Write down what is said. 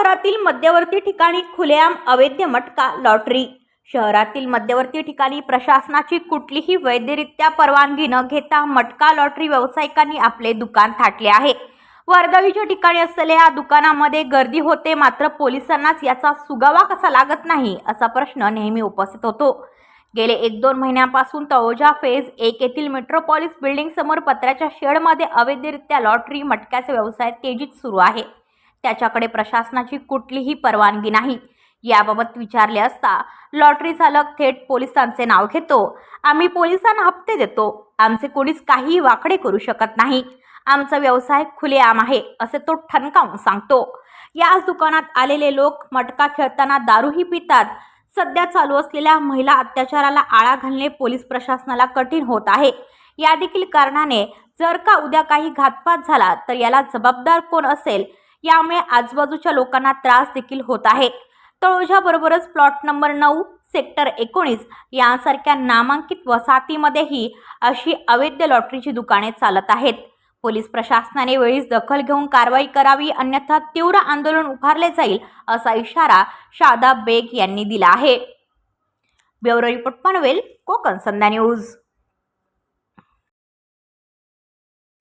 शहरातील मध्यवर्ती ठिकाणी खुलेआम अवैध मटका लॉटरी. शहरातील मध्यवर्ती ठिकाणी प्रशासनाची कुठलीही वैधरित्या परवानगी न घेता मटका लॉटरी व्यावसायिकांनी आपले दुकान थाटले आहे. वर्दळीच्या ठिकाणी असलेल्या या दुकानामध्ये गर्दी होते मात्र पोलिसांनाच याचा सुगावा कसा लागत नाही असा प्रश्न नेहमी उपस्थित होतो. गेले एक दोन महिन्यांपासून तळोजा फेज एक येथील मेट्रोपॉलिस बिल्डिंग समोर पत्र्याच्या शेडमध्ये अवैधरित्या लॉटरी मटक्याचा व्यवसाय तेजीत सुरू आहे. त्याच्याकडे प्रशासनाची कुठलीही परवानगी नाही. याबाबत विचारले असता लॉटरी चालक थेट पोलिसांचे नाव घेतो. आम्ही पोलिसांना हप्ते देतो. आमचे कोणीच काहीही वाकडे करू शकत नाही. आमचा व्यवसाय खुलेआम आहे असे तो ठणकावून सांगतो. याच दुकानात आलेले लोक मटका खेळताना दारूही पितात. सध्या चालू असलेल्या महिला अत्याचाराला आळा घालणे पोलीस प्रशासनाला कठीण होत आहे. या देखील कारणाने जर का उद्या काही घातपात झाला तर याला जबाबदार कोण असेल? यामुळे आजूबाजूच्या लोकांना त्रास देखील होत आहे. तळोजाबरोबरच प्लॉट नंबर नऊ सेक्टर एकोणीस यांसारख्या नामांकित वसाहतीमध्येही अशी अवैध लॉटरीची दुकाने चालत आहेत. पोलीस प्रशासनाने वेळीच दखल घेऊन कारवाई करावी अन्यथा तीव्र आंदोलन उभारले जाईल असा इशारा शादा बेग यांनी दिला आहे. Bureau report Panvel Konkan Sandhya news.